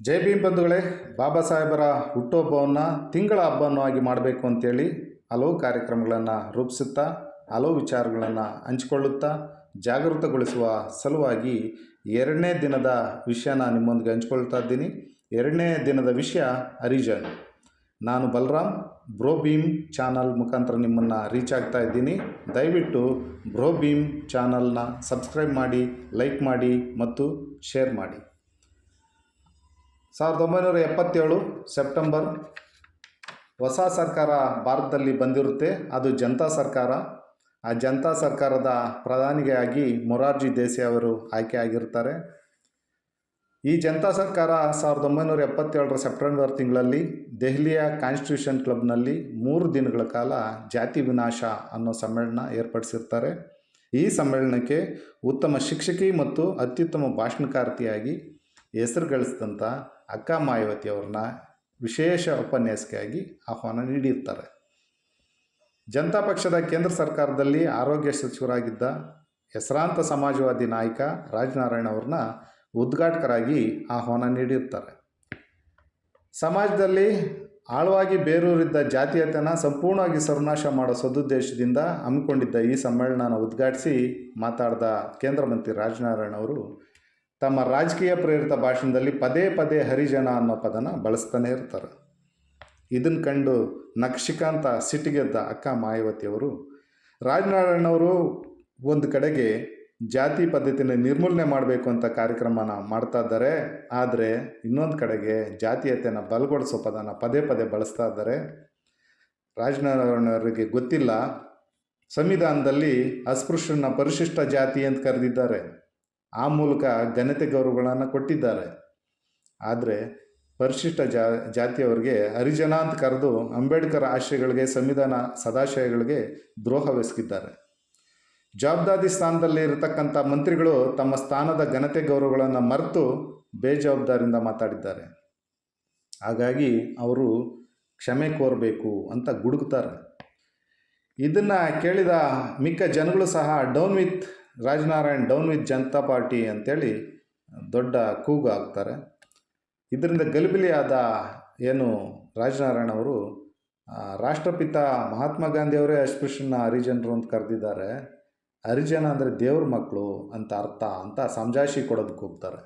ಜೈ ಭೀಮ್ ಬಂಧುಗಳೇ, ಬಾಬಾ ಸಾಹೇಬರ ಹುಟ್ಟುಹಬ್ಬವನ್ನು ತಿಂಗಳ ಹಬ್ಬವನ್ನಾಗಿ ಮಾಡಬೇಕು ಅಂತೇಳಿ ಹಲವು ಕಾರ್ಯಕ್ರಮಗಳನ್ನು ರೂಪಿಸುತ್ತಾ, ಹಲವು ವಿಚಾರಗಳನ್ನು ಹಂಚಿಕೊಳ್ಳುತ್ತಾ, ಜಾಗೃತಗೊಳಿಸುವ ಸಲುವಾಗಿ ಎರಡನೇ ದಿನದ ವಿಷಯನ ನಿಮ್ಮೊಂದಿಗೆ ಹಂಚ್ಕೊಳ್ತಾ ಇದ್ದೀನಿ. ಎರಡನೇ ದಿನದ ವಿಷಯ ಹರಿಜನ್. ನಾನು ಬಲರಾಮ್, ಬ್ರೋ ಭೀಮ್ ಚಾನಲ್ ಮುಖಾಂತರ ನಿಮ್ಮನ್ನು ರೀಚ್ ಆಗ್ತಾ ಇದ್ದೀನಿ. ದಯವಿಟ್ಟು ಬ್ರೋ ಭೀಮ್ ಚಾನಲ್ನ ಸಬ್ಸ್ಕ್ರೈಬ್ ಮಾಡಿ, ಲೈಕ್ ಮಾಡಿ ಮತ್ತು ಶೇರ್ ಮಾಡಿ. ಸಾವಿರದ ಒಂಬೈನೂರ ಎಪ್ಪತ್ತೇಳು ಸೆಪ್ಟೆಂಬರ್ ಹೊಸ ಸರ್ಕಾರ ಭಾರತದಲ್ಲಿ ಬಂದಿರುತ್ತೆ. ಅದು ಜನತಾ ಸರ್ಕಾರ. ಆ ಜನತಾ ಸರ್ಕಾರದ ಪ್ರಧಾನಿಗಾಗಿ ಮೊರಾರ್ಜಿ ದೇಸಾಯಿ ಅವರು ಆಯ್ಕೆ ಆಗಿರ್ತಾರೆ. ಈ ಜನತಾ ಸರ್ಕಾರ ಸಾವಿರದ ಒಂಬೈನೂರ ಎಪ್ಪತ್ತೇಳರ ಸೆಪ್ಟೆಂಬರ್ ತಿಂಗಳಲ್ಲಿ ದೆಹಲಿಯ ಕಾನ್ಸ್ಟಿಟ್ಯೂಷನ್ ಕ್ಲಬ್ನಲ್ಲಿ ಮೂರು ದಿನಗಳ ಕಾಲ ಜಾತಿ ವಿನಾಶ ಅನ್ನೋ ಸಮ್ಮೇಳನ ಏರ್ಪಡಿಸಿರ್ತಾರೆ. ಈ ಸಮ್ಮೇಳನಕ್ಕೆ ಉತ್ತಮ ಶಿಕ್ಷಕಿ ಮತ್ತು ಅತ್ಯುತ್ತಮ ಭಾಷಣಕಾರ್ತಿಯಾಗಿ ಹೆಸರು ಗಳಿಸಿದಂಥ ಅಕ್ಕ ಮಾಯಾವತಿ ಅವ್ರನ್ನ ವಿಶೇಷ ಉಪನ್ಯಾಸಕಿಯಾಗಿ ಆಹ್ವಾನ ನೀಡಿರ್ತಾರೆ. ಜನತಾ ಪಕ್ಷದ ಕೇಂದ್ರ ಸರ್ಕಾರದಲ್ಲಿ ಆರೋಗ್ಯ ಸಚಿವರಾಗಿದ್ದ ಹೆಸರಾಂತ ಸಮಾಜವಾದಿ ನಾಯಕ ರಾಜನಾರಾಯಣ ಅವ್ರನ್ನ ಉದ್ಘಾಟಕರಾಗಿ ಆಹ್ವಾನ ನೀಡಿರ್ತಾರೆ. ಸಮಾಜದಲ್ಲಿ ಆಳವಾಗಿ ಬೇರೂರಿದ್ದ ಜಾತೀಯತೆಯನ್ನು ಸಂಪೂರ್ಣವಾಗಿ ಸರ್ವನಾಶ ಮಾಡೋ ಸದುದ್ದೇಶದಿಂದ ಹಮ್ಮಿಕೊಂಡಿದ್ದ ಈ ಸಮ್ಮೇಳನನ ಉದ್ಘಾಟಿಸಿ ಮಾತಾಡಿದ ಕೇಂದ್ರ ಮಂತ್ರಿ ರಾಜನಾರಾಯಣ ಅವರು ತಮ್ಮ ರಾಜಕೀಯ ಪ್ರೇರಿತ ಭಾಷಣದಲ್ಲಿ ಪದೇ ಪದೇ ಹರಿಜನ ಅನ್ನೋ ಪದನ ಬಳಸ್ತಾನೆ ಇರ್ತಾರೆ. ಇದನ್ನು ಕಂಡು ನಕ್ಷಿಕಾಂತ ಸಿಟ್ಟಿಗೆದ್ದ ಅಕ್ಕ ಮಾಯಾವತಿಯವರು ರಾಜನಾರಾಯಣವರು ಒಂದು ಕಡೆಗೆ ಜಾತಿ ಪದ್ಧತಿನ ನಿರ್ಮೂಲನೆ ಮಾಡಬೇಕು ಅಂತ ಕಾರ್ಯಕ್ರಮನ ಮಾಡ್ತಾ ಇದ್ದಾರೆ. ಆದರೆ ಇನ್ನೊಂದು ಕಡೆಗೆ ಜಾತೀಯತೆಯನ್ನು ಬಲಗೊಳಿಸೋ ಪದನ ಪದೇ ಪದೇ ಬಳಸ್ತಾ ಇದ್ದಾರೆ. ರಾಜನಾರಾಯಣವರಿಗೆ ಗೊತ್ತಿಲ್ಲ. ಸಂವಿಧಾನದಲ್ಲಿ ಅಸ್ಪೃಶ್ಯನ ಪರಿಶಿಷ್ಟ ಜಾತಿ ಅಂತ ಕರೆದಿದ್ದಾರೆ. ಆ ಮೂಲಕ ಘನತೆ ಗೌರವಗಳನ್ನು ಕೊಟ್ಟಿದ್ದಾರೆ. ಆದರೆ ಪರಿಶಿಷ್ಟ ಜಾ, ಜಾತಿಯವರಿಗೆ ಹರಿಜನ ಅಂತ ಕರೆದು ಅಂಬೇಡ್ಕರ್ ಆಶಯಗಳಿಗೆ ಸಂವಿಧಾನ ಸದಾಶಯಗಳಿಗೆ ದ್ರೋಹವೆಸಗಿದ್ದಾರೆ ಜವಾಬ್ದಾರಿ ಸ್ಥಾನದಲ್ಲಿ ಇರತಕ್ಕಂಥ ಮಂತ್ರಿಗಳು ತಮ್ಮ ಸ್ಥಾನದ ಘನತೆ ಗೌರವಗಳನ್ನು ಮರೆತು ಬೇಜವಾಬ್ದಾರಿಯಿಂದ ಮಾತಾಡಿದ್ದಾರೆ. ಹಾಗಾಗಿ ಅವರು ಕ್ಷಮೆ ಕೋರಬೇಕು ಅಂತ ಗುಡುಗುತ್ತಾರೆ ಇದನ್ನು ಕೇಳಿದ ಮಿಕ್ಕ ಜನಗಳು ಸಹ down with Rajnarayan down with Janata party ಅಂತೇಳಿ ದೊಡ್ಡ ಕೂಗು ಹಾಕ್ತಾರೆ. ಇದರಿಂದ ಗಲಿಬಿಲಿಯಾದ ಏನು ರಾಜನಾರಾಯಣ ಅವರು ರಾಷ್ಟ್ರಪಿತ ಮಹಾತ್ಮ ಗಾಂಧಿಯವರೇ ಅಸ್ಪೃಶ್ಯನ ಹರಿಜನರು ಅಂತ ಕರೆದಿದ್ದಾರೆ. ಹರಿಜನ ಅಂದರೆ ದೇವ್ರ ಮಕ್ಕಳು ಅಂತ ಅರ್ಥ ಅಂತ ಸಂಜಾಶಿ ಕೊಡೋದಕ್ಕೆ ಹೋಗ್ತಾರೆ.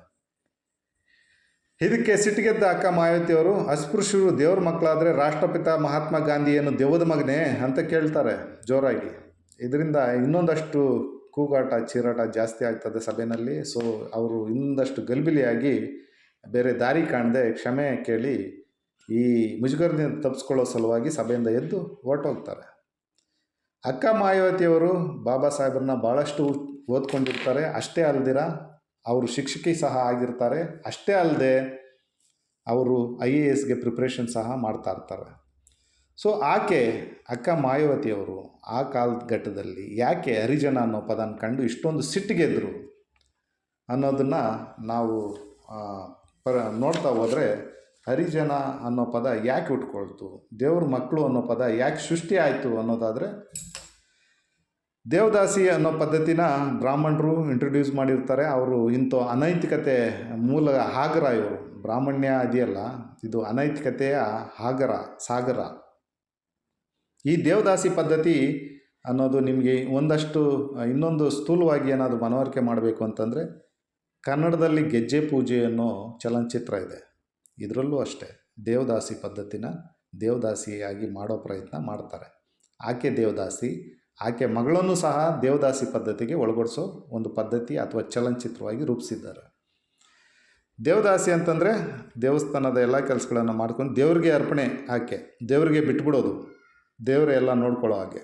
ಇದಕ್ಕೆ ಸಿಟ್ಟಿಗೆದ್ದ ಅಕ್ಕ ಮಾಯಾವತಿಯವರು ಅಸ್ಪೃಶ್ಯರು ದೇವ್ರ ಮಕ್ಕಳಾದರೆ ರಾಷ್ಟ್ರಪಿತ ಮಹಾತ್ಮ ಗಾಂಧಿ ಏನು ದೇವದ ಮಗನೇ ಅಂತ ಕೇಳ್ತಾರೆ ಜೋರಾಗಿ. ಇದರಿಂದ ಇನ್ನೊಂದಷ್ಟು ಕೂಗಾಟ, ಚೀರಾಟ ಜಾಸ್ತಿ ಆಗ್ತದೆ ಸಭೆಯಲ್ಲಿ ಸೊ ಅವರು ಇನ್ನೊಂದಷ್ಟು ಗಲ್ಬಿಲಿಯಾಗಿ ಬೇರೆ ದಾರಿ ಕಾಣದೆ ಕ್ಷಮೆ ಕೇಳಿ ಈ ಮುಜುಗರದಿಂದ ತಪ್ಪಿಸ್ಕೊಳ್ಳೋ ಸಲುವಾಗಿ ಸಭೆಯಿಂದ ಎದ್ದು ಹೊರಟೋಗ್ತಾರೆ. ಅಕ್ಕ ಮಾಯಾವತಿಯವರು ಬಾಬಾ ಸಾಹೇಬ್ರನ್ನ ಭಾಳಷ್ಟು ಓದ್ಕೊಂಡಿರ್ತಾರೆ. ಅಷ್ಟೇ ಅಲ್ದಿರ, ಅವರು ಶಿಕ್ಷಕಿ ಸಹ ಆಗಿರ್ತಾರೆ. ಅಷ್ಟೇ ಅಲ್ಲದೆ ಅವರು ಐ ಎ ಎಸ್ಗೆ ಪ್ರಿಪ್ರೇಷನ್ ಸಹ ಮಾಡ್ತಾ ಇರ್ತಾರೆ. ಸೊ ಆಕೆ ಅಕ್ಕ ಮಾಯಾವತಿಯವರು ಆ ಕಾಲಘಟ್ಟದಲ್ಲಿ ಯಾಕೆ ಹರಿಜನ ಅನ್ನೋ ಪದನ ಕಂಡು ಇಷ್ಟೊಂದು ಸಿಟ್ಟಿಗೆದ್ರು ಅನ್ನೋದನ್ನು ನಾವು ಪರ ನೋಡ್ತಾ ಹೋದರೆ ಹರಿಜನ ಅನ್ನೋ ಪದ ಯಾಕೆ ಉಟ್ಕೊಳ್ತು, ದೇವ್ರ ಮಕ್ಕಳು ಅನ್ನೋ ಪದ ಯಾಕೆ ಸೃಷ್ಟಿ ಆಯಿತು ಅನ್ನೋದಾದರೆ ದೇವದಾಸಿ ಅನ್ನೋ ಪದ್ಧತಿನ ಬ್ರಾಹ್ಮಣರು ಇಂಟ್ರೊಡ್ಯೂಸ್ ಮಾಡಿರ್ತಾರೆ. ಅವರು ಇಂಥ ಅನೈತಿಕತೆ ಮೂಲ ಹಾಗರ ಇವರು. ಬ್ರಾಹ್ಮಣ್ಯ ಇದೆಯಲ್ಲ, ಇದು ಅನೈತಿಕತೆಯ ಹಾಗರ, ಸಾಗರ. ಈ ದೇವದಾಸಿ ಪದ್ಧತಿ ಅನ್ನೋದು ನಿಮಗೆ ಒಂದಷ್ಟು ಇನ್ನೊಂದು ಸ್ಥೂಲವಾಗಿ ಏನಾದರೂ ಮನವರಿಕೆ ಮಾಡಬೇಕು ಅಂತಂದರೆ ಕನ್ನಡದಲ್ಲಿ ಗೆಜ್ಜೆ ಪೂಜೆ ಅನ್ನೋ ಚಲನಚಿತ್ರ ಇದೆ. ಇದರಲ್ಲೂ ಅಷ್ಟೇ, ದೇವದಾಸಿ ಪದ್ಧತಿನ ದೇವದಾಸಿಯಾಗಿ ಮಾಡೋ ಪ್ರಯತ್ನ ಮಾಡ್ತಾರೆ. ಆಕೆ ದೇವದಾಸಿ, ಆಕೆ ಮಗಳನ್ನು ಸಹ ದೇವದಾಸಿ ಪದ್ಧತಿಗೆ ಒಳಗೊಡಿಸೋ ಒಂದು ಪದ್ಧತಿ ಅಥವಾ ಚಲನಚಿತ್ರವಾಗಿ ರೂಪಿಸಿದ್ದಾರೆ. ದೇವದಾಸಿ ಅಂತಂದರೆ ದೇವಸ್ಥಾನದ ಎಲ್ಲ ಕೆಲಸಗಳನ್ನು ಮಾಡ್ಕೊಂಡು ದೇವರಿಗೆ ಅರ್ಪಣೆ ಆಕೆ, ದೇವರಿಗೆ ಬಿಟ್ಬಿಡೋದು. ದೇವರೇ ಎಲ್ಲ ನೋಡ್ಕೊಳ್ಳೋ ಹಾಗೆ.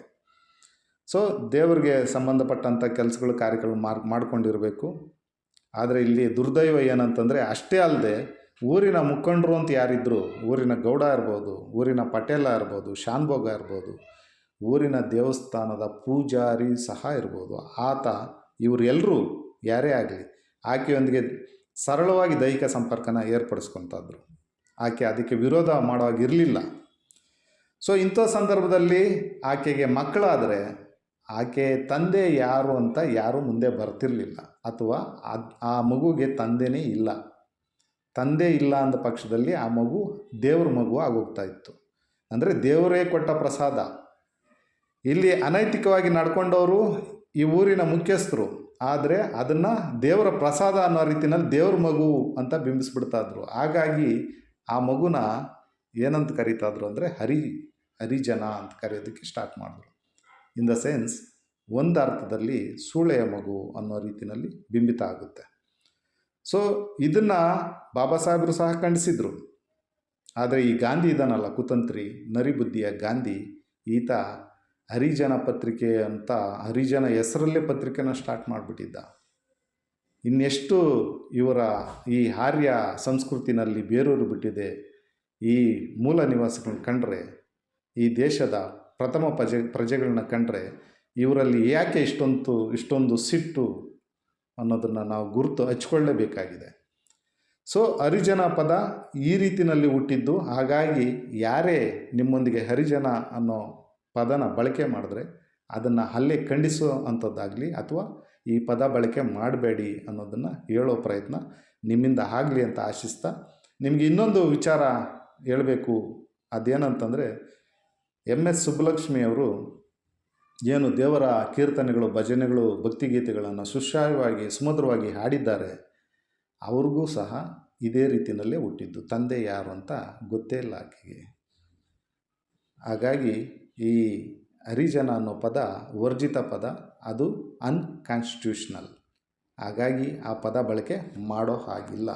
ಸೊ ದೇವರಿಗೆ ಸಂಬಂಧಪಟ್ಟಂಥ ಕೆಲಸಗಳು, ಕಾರ್ಯಗಳು ಮಾರ್, ಮಾಡ್ಕೊಂಡಿರಬೇಕು. ಆದರೆ ಇಲ್ಲಿ ದುರ್ದೈವ ಏನಂತಂದರೆ ಅಷ್ಟೇ ಅಲ್ಲದೆ ಊರಿನ ಮುಖಂಡರು ಅಂತ ಯಾರಿದ್ದರು ಊರಿನ ಗೌಡ ಇರ್ಬೋದು, ಊರಿನ ಪಟೇಲ ಇರ್ಬೋದು, ಶಾನ್ಭೋಗ ಇರ್ಬೋದು, ಊರಿನ ದೇವಸ್ಥಾನದ ಪೂಜಾರಿ ಸಹ ಇರ್ಬೋದು. ಆತ ಇವರೆಲ್ಲರೂ ಯಾರೇ ಆಗಲಿ ಆಕೆಯೊಂದಿಗೆ ಸರಳವಾಗಿ ದೈಹಿಕ ಸಂಪರ್ಕನ ಏರ್ಪಡಿಸ್ಕೊತಾದ್ರು. ಆಕೆ ಅದಕ್ಕೆ ವಿರೋಧ ಮಾಡೋವಾಗಿರಲಿಲ್ಲ ಸೊ ಇಂಥ ಸಂದರ್ಭದಲ್ಲಿ ಆಕೆಗೆ ಮಕ್ಕಳಾದರೆ ಆಕೆ ತಂದೆ ಯಾರು ಅಂತ ಯಾರೂ ಮುಂದೆ ಬರ್ತಿರಲಿಲ್ಲ ಅಥವಾ ಆ ಮಗುಗೆ ತಂದೆನೇ ಇಲ್ಲ. ತಂದೆ ಇಲ್ಲ ಅಂದ ಪಕ್ಷದಲ್ಲಿ ಆ ಮಗು ದೇವ್ರ ಮಗು ಆಗೋಗ್ತಾ ಇತ್ತು. ಅಂದರೆ ದೇವರೇ ಕೊಟ್ಟ ಪ್ರಸಾದ. ಇಲ್ಲಿ ಅನೈತಿಕವಾಗಿ ನಡ್ಕೊಂಡವರು ಈ ಊರಿನ ಮುಖ್ಯಸ್ಥರು. ಆದರೆ ಅದನ್ನು ದೇವರ ಪ್ರಸಾದ ಅನ್ನೋ ರೀತಿಯಲ್ಲಿ ದೇವ್ರ ಮಗು ಅಂತ ಬಿಂಬಿಸ್ಬಿಡ್ತಾ ಇದ್ರು. ಹಾಗಾಗಿ ಆ ಮಗುನ ಏನಂತ ಕರೀತಾ ಇದ್ರು ಅಂದರೆ ಹರಿ ಹರಿಜನ ಅಂತ ಕರೆಯೋದಕ್ಕೆ ಸ್ಟಾರ್ಟ್ ಮಾಡಿದ್ರು. ಇನ್ ದ ಸೆನ್ಸ್ ಒಂದು ಅರ್ಥದಲ್ಲಿ ಸೂಳೆಯ ಮಗು ಅನ್ನೋ ರೀತಿಯಲ್ಲಿ ಬಿಂಬಿತ ಆಗುತ್ತೆ. ಸೊ ಇದನ್ನು ಬಾಬಾ ಸಾಹೇಬರು ಸಹ ಖಂಡಿಸಿದರು. ಆದರೆ ಈ ಗಾಂಧಿ ಇದನ್ನಲ್ಲ, ಕುತಂತ್ರಿ, ನರಿಬುದ್ಧಿಯ ಗಾಂಧಿ, ಈತ ಹರಿಜನ ಪತ್ರಿಕೆ ಅಂತ ಹರಿಜನ ಹೆಸರಲ್ಲೇ ಪತ್ರಿಕೆನ ಸ್ಟಾರ್ಟ್ ಮಾಡಿಬಿಟ್ಟಿದ್ದ. ಇನ್ನೆಷ್ಟು ಇವರ ಈ ಆರ್ಯ ಸಂಸ್ಕೃತಿನಲ್ಲಿ ಬೇರೂರು ಬಿಟ್ಟಿದೆ, ಈ ಮೂಲ ನಿವಾಸಿಗಳನ್ನ ಕಂಡ್ರೆ ಈ ದೇಶದ ಪ್ರಥಮ ಪ್ರಜೆ, ಪ್ರಜೆಗಳನ್ನ ಕಂಡ್ರೆ ಇವರಲ್ಲಿ ಯಾಕೆ ಇಷ್ಟೊಂದು ಇಷ್ಟೊಂದು ಸಿಟ್ಟು ಅನ್ನೋದನ್ನು ನಾವು ಗುರುತು ಹಚ್ಕೊಳ್ಳೇಬೇಕಾಗಿದೆ. ಸೊ ಹರಿಜನ ಪದ ಈ ರೀತಿಯಲ್ಲಿ ಹುಟ್ಟಿದ್ದು, ಹಾಗಾಗಿ ಯಾರೇ ನಿಮ್ಮೊಂದಿಗೆ ಹರಿಜನ ಅನ್ನೋ ಪದನ ಬಳಕೆ ಮಾಡಿದ್ರೆ ಅದನ್ನು ಅಲ್ಲೇ ಖಂಡಿಸೋ ಅಂಥದ್ದಾಗಲಿ ಅಥವಾ ಈ ಪದ ಬಳಕೆ ಮಾಡಬೇಡಿ ಅನ್ನೋದನ್ನು ಹೇಳೋ ಪ್ರಯತ್ನ ನಿಮ್ಮಿಂದ ಆಗಲಿ ಅಂತ ಆಶಿಸ್ತಾ, ನಿಮಗೆ ಇನ್ನೊಂದು ವಿಚಾರ ಹೇಳಬೇಕು. ಅದೇನಂತಂದರೆ ಎಂ ಎಸ್ ಸುಬ್ಬಲಕ್ಷ್ಮಿಯವರು ಏನು ದೇವರ ಕೀರ್ತನೆಗಳು, ಭಜನೆಗಳು, ಭಕ್ತಿಗೀತೆಗಳನ್ನು ಸುಶ್ರಾಯವಾಗಿ ಸುಮಧುರವಾಗಿ ಹಾಡಿದ್ದಾರೆ. ಅವ್ರಿಗೂ ಸಹ ಇದೇ ರೀತಿಯಲ್ಲೇ ಹುಟ್ಟಿದ್ದು. ತಂದೆ ಯಾರು ಅಂತ ಗೊತ್ತೇ ಇಲ್ಲ ಆಕೆಗೆ. ಹಾಗಾಗಿ ಈ ಹರಿಜನ ಅನ್ನೋ ಪದ, ವರ್ಜಿತ ಪದ, ಅದು ಅನ್ಕಾನ್ಸ್ಟಿಟ್ಯೂಷನಲ್ ಹಾಗಾಗಿ ಆ ಪದ ಬಳಕೆ ಮಾಡೋ ಹಾಗಿಲ್ಲ.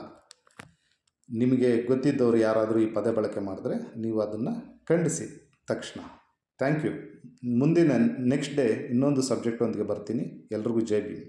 ನಿಮಗೆ ಗೊತ್ತಿದ್ದವರು ಯಾರಾದರೂ ಈ ಪದ ಬಳಕೆ ಮಾಡಿದ್ರೆ ನೀವು ಅದನ್ನು ಖಂಡಿಸಿ. ತಕ್ಷಣ. ಥ್ಯಾಂಕ್ ಯು ಮುಂದಿನ ನೆಕ್ಸ್ಟ್ ಡೇ ಇನ್ನೊಂದು ಸಬ್ಜೆಕ್ಟೊಂದಿಗೆ ಬರ್ತೀನಿ. ಎಲ್ರಿಗೂ ಜೈ ಭೀಮ್.